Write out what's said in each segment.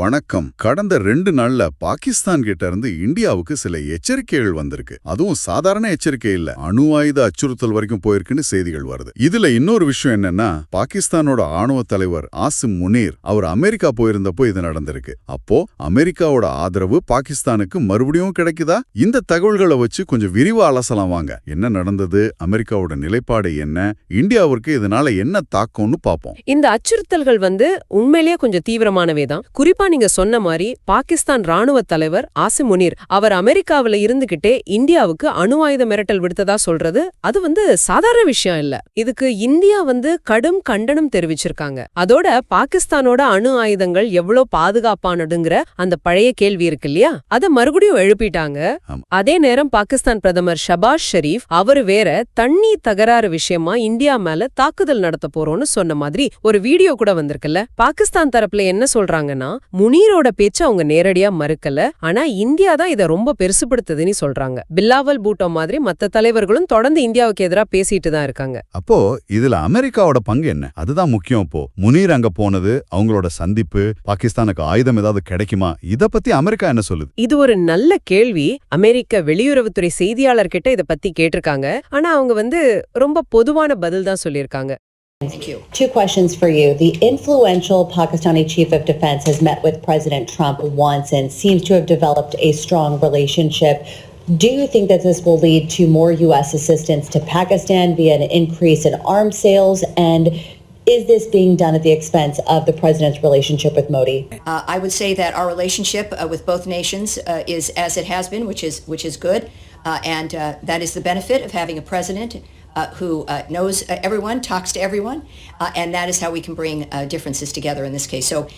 வணக்கம். கடந்த ரெண்டு நாள்ல பாகிஸ்தான் கிட்ட இருந்து இந்தியாவுக்கு சில எச்சரிக்கைகள் வந்திருக்கு. அதுவும் சாதாரண எச்சரிக்கை இல்ல. அணு ஆயுத அச்சுறுத்தல் வரைக்கும் போயிருக்குன்னு செய்திகள் வருது. இதுல இன்னொரு விஷயம் என்னன்னா பாகிஸ்தானோட ஆணவ தலைவர் ஆசிம் முனீர் அவர் அமெரிக்கா போயிருந்தப்போ இது நடந்திருக்கு. அப்போ அமெரிக்காவோட ஆதரவு பாகிஸ்தானுக்கு மறுபடியும் கிடைக்குதா? இந்த தகவல்களை வச்சு கொஞ்சம் விரிவா அலசலாம் வாங்க. என்ன நடந்தது? அமெரிக்காவோட நிலைப்பாடு என்ன? இந்தியாவிற்கு இதனால என்ன தாக்கம்னு பாப்போம். இந்த அச்சுறுத்தல்கள் வந்து உண்மையிலேயே கொஞ்சம் தீவிரமானவே தான் குறிப்பா நீங்க சொன்ன மாதிரி பாகிஸ்தான் ராணுவ தலைவர் ஆசிம் முனீர் அவர் அமெரிக்காவுல இருந்துகிட்டே இந்தியாவுக்கு அணு ஆயுத மிரட்டல் விடுத்ததா சொல்றது அது வந்து சாதாரண விஷயம் இல்ல. இதுக்கு இந்தியா வந்து கடும் கண்டனம் தெரிவிச்சிருக்காங்க. அதோட பாகிஸ்தானோட அணு ஆயுதங்கள் எவ்வளவு பாதுகாப்பானதுங்கிற அந்த பழைய கேள்வி இருக்கு இல்லையா? அத மறுபடியும் எழுப்பிட்டாங்க. அதே நேரம் பாகிஸ்தான் பிரதமர் ஷபாஸ் ஷெரீப் அவர் வேற தண்ணி தகராறு விஷயமா இந்தியா மேல தாக்குதல் நடத்த போறோம்னு சொன்ன மாதிரி ஒரு வீடியோ கூட வந்திருக்குல்ல? பாகிஸ்தான் தரப்புல என்ன சொல்றாங்கன்னா முனீரோட பேச்ச அவங்க நேரடியா மறுக்கல. ஆனா இந்தியா தான் இத ரொம்ப பெருசுபடுத்துதுன்னு சொல்றாங்க. பில்லாவல் பூட்டோ மாதிரி மத்த தலைவர்களும் தொடர்ந்து இந்தியாவுக்கு எதிரா பேசிட்டு தான் இருக்காங்க. அப்போ இதுல அமெரிக்காவோட பங்கு என்ன? அதுதான் முக்கியம் இப்போ. முனீர் அங்க போனது அவங்களோட சந்திப்பு பாகிஸ்தானுக்கு ஆயுதம் ஏதாவது கிடைக்குமா? இத பத்தி அமெரிக்கா என்ன சொல்லுது? இது ஒரு நல்ல கேள்வி. அமெரிக்க வெளியுறவுத்துறை செய்தியாளர் கிட்ட இத பத்தி கேட்டிருக்காங்க. ஆனா அவங்க வந்து ரொம்ப பொதுவான பதில் தான் சொல்லியிருக்காங்க. Thank you. Two questions for you. The influential Pakistani chief of defense has met with President Trump once and seems to have developed a strong relationship. Do you think that this will lead to more U.S. assistance to Pakistan via an increase in arms sales? And is this being done at the expense of the president's relationship with Modi? Uh, I would say that our relationship uh, with both nations uh, is as it has been, which is which is good, uh, and uh, that is the benefit of having a president uh, who uh, knows uh, everyone, talks to everyone, uh, and that is how we can bring uh, differences together in this case. So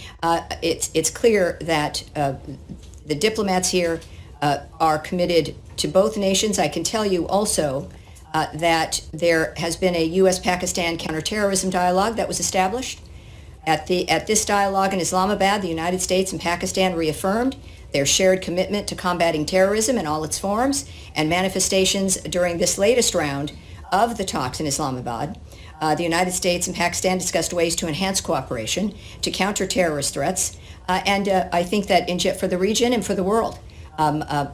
it's it's clear that the diplomats here are committed to both nations. I can tell you also. That there has been a U.S.-Pakistan counterterrorism dialogue that was established. At, the, at this dialogue in Islamabad, the United States and Pakistan reaffirmed their shared commitment to combating terrorism in all its forms and manifestations during this latest round of the talks in Islamabad. Uh, the United States and Pakistan discussed ways to enhance cooperation to counter terrorist threats. Uh, and uh, I think that in, for the region and for the world, um, uh,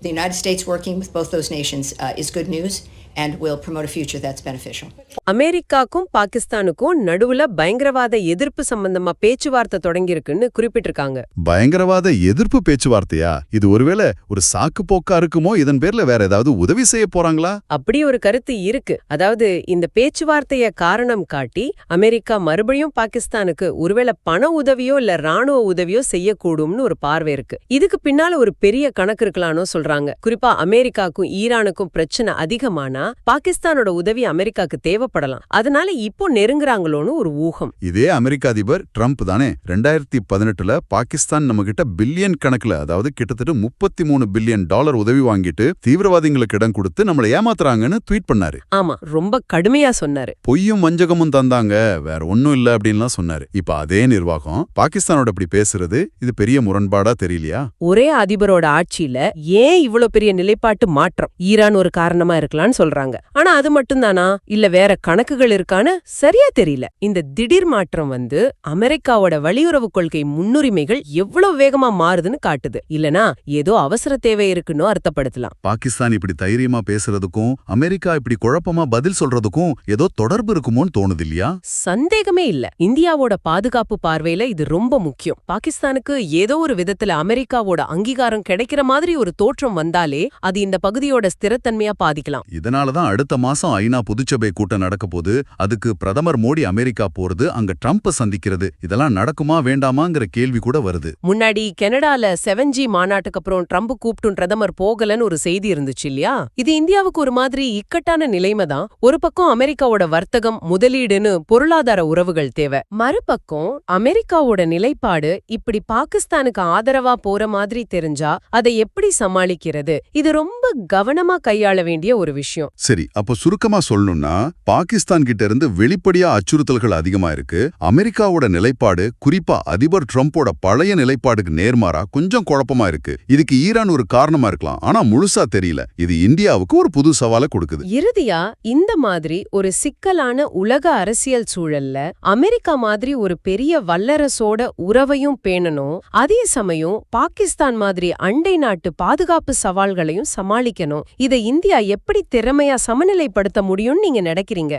the United States working with both those nations uh, is good news and will promote a future that's beneficial. அமெரிக்காக்கும் பாகிஸ்தானுக்கும் நடுவுல பயங்கரவாத எதிர்ப்பு சம்பந்தமா பேச்சுவார்த்தை தொடங்கியிருக்குன்னு குறிப்பிட்டிருக்காங்க. பயங்கரவாத எதிர்ப்பு பேச்சுவார்த்தையா? இது ஒருவேளை ஒரு சாக்கு போக்கா இருக்குமோ? இதன் பேர்ல வேற ஏதாவது உதவி செய்ய போறாங்களா? அப்படி ஒரு கருத்து இருக்கு. அதாவது இந்த பேச்சுவார்த்தைய காரணம் காட்டி அமெரிக்கா மறுபடியும் பாகிஸ்தானுக்கு ஒருவேளை பண உதவியோ இல்ல ராணுவ உதவியோ செய்யக்கூடும்னு ஒரு பார்வை இருக்கு. இதுக்கு பின்னால ஒரு பெரிய கணக்கு இருக்கலாம்னு சொல்றாங்க. குறிப்பா அமெரிக்காக்கும் ஈரானுக்கும் பிரச்சனை அதிகமானா பாகிஸ்தானோட உதவி அமெரிக்காக்கு தேவைப்படலாம். அதனால இப்போ நெருங்குறாங்களோன்னு ஒரு ஊகம். இதே அமெரிக்க அதிபர் ட்ரம்ப் தானே ரெண்டாயிரத்தி பதினெட்டுல பாகிஸ்தான் நம்ம கிட்ட பில்லியன் கணக்குல அதாவது கிட்டத்தட்ட முப்பத்தி மூணு பில்லியன் டாலர் உதவி வாங்கிட்டு தீவிரவாதிகளுக்கு இடம் கொடுத்து நம்மளை ஏமாத்துறாங்கன்னு ட்வீட் பண்ணாரு. ஆமா ரொம்ப கடுமையா சொன்னாரு. பொய்யும் வஞ்சகமும் தந்தாங்க வேற ஒண்ணும் இல்ல அப்படின்லாம் சொன்னாரு. இப்ப அதே நிர்வாகம் பாகிஸ்தானோட இப்படி பேசுறது இது பெரிய முரண்பாடா தெரியலையா? ஒரே அதிபரோட ஆட்சியில ஏன் இவ்ளோ பெரிய நிலைப்பாட்டு மாற்றம்? ஈரான் ஒரு காரணமா இருக்கலாம்னு சொல்றாங்க. ஆனா அது மட்டும்தானா? இல்ல வேற கணக்குகள் இருக்கான்னு சரியா தெரியல. இந்த திடீர் மாற்றம் வந்து அமெரிக்காவோட வெளியுறவு கொள்கை முன்னுரிமைகள் எவ்வளவு வேகமா மாறுதுன்னு காட்டுது. இல்லனா ஏதோ அவசர தேவை இருக்குன்னு அர்த்தப்படுத்தலாம். பாகிஸ்தான் இப்படி தைரியமா பேசுறதுக்கும் அமெரிக்கா இப்படி குழப்பமா பதில் சொல்றதுக்கும் ஏதோ தொடர்பு இருக்குமோன்னு தோணுது இல்லையா சந்தேகமே இல்ல. இந்தியாவோட பாதுகாப்பு பார்வையில இது ரொம்ப முக்கியம். பாகிஸ்தானுக்கு ஏதோ ஒரு விதத்துல அமெரிக்காவோட அங்கீகாரம் கிடைக்கிற மாதிரி ஒரு தோற்றம் வந்தாலே அது இந்த பகுதியோட ஸ்திரத்தன்மையா பாதிக்கலாம். இதனாலதான் அடுத்த மாசம் ஐநா பொதுச்சபை கூட்டம் நடக்க போது அதுக்கு பிரதமர் மோடி அமெரிக்கா போறது அங்க ட்ரம்ப் சந்திக்கிறது இதெல்லாம் நடக்குமா வேண்டாமாங்கிற கேள்வி கூட வருது. முன்னாடி கனடால செவன் ஜி மாநாட்டுக்கு அப்புறம் ட்ரம்ப் கூப்பிட்டும் பிரதமர் போகலன்னு ஒரு செய்தி இருந்துச்சு இல்லையா? இது இந்தியாவுக்கு ஒரு மாதிரி இக்கட்டான நிலைமை தான். ஒரு பக்கம் அமெரிக்காவோட வர்த்தகம் முதலீடுன்னு பொருளாதார உறவுகள் தேவை. மறுபக்கம் அமெரிக்காவோட நிலைப்பாடு இப்படி பாகிஸ்தானுக்கு ஆதரவா போற மாதிரி தெரிஞ்சா அதை எப்படி சமாளிக்கிறது? இது ரொம்ப கவனமா கையாள வேண்டிய ஒரு விஷயம். சரி அப்ப சுருக்கமா சொல்லணும்னா பாகிஸ்தான் கிட்ட இருந்து வெளிப்படையா அச்சுறுத்தல்கள் அதிகமா இருக்கு. அமெரிக்காவோட நிலைப்பாடு குறிப்பா அதிபர் ட்ரம்போட பழைய நிலைப்பாடுக்கு நேர்மாறா கொஞ்சம் குழப்பமா இருக்கு. இதுக்கு ஈரான் ஒரு காரணமா இருக்கலாம். ஆனா முழுசா தெரியல. இது இந்தியாவுக்கு ஒரு புது சவாலை கொடுக்குது. இறுதியா இந்த மாதிரி ஒரு சிக்கலான உலக அரசியல் சூழல்ல அமெரிக்கா மாதிரி ஒரு பெரிய வல்லரசோட உறவையும் பேணணும். அதே சமயம் பாகிஸ்தான் மாதிரி அண்டை நாட்டு பாதுகாப்பு சவால்களையும் சமாளிக்கணும். இதை இந்தியா எப்படி திறமையா சமநிலைப்படுத்த முடியும்னு நீங்க நினைக்கிறீங்க.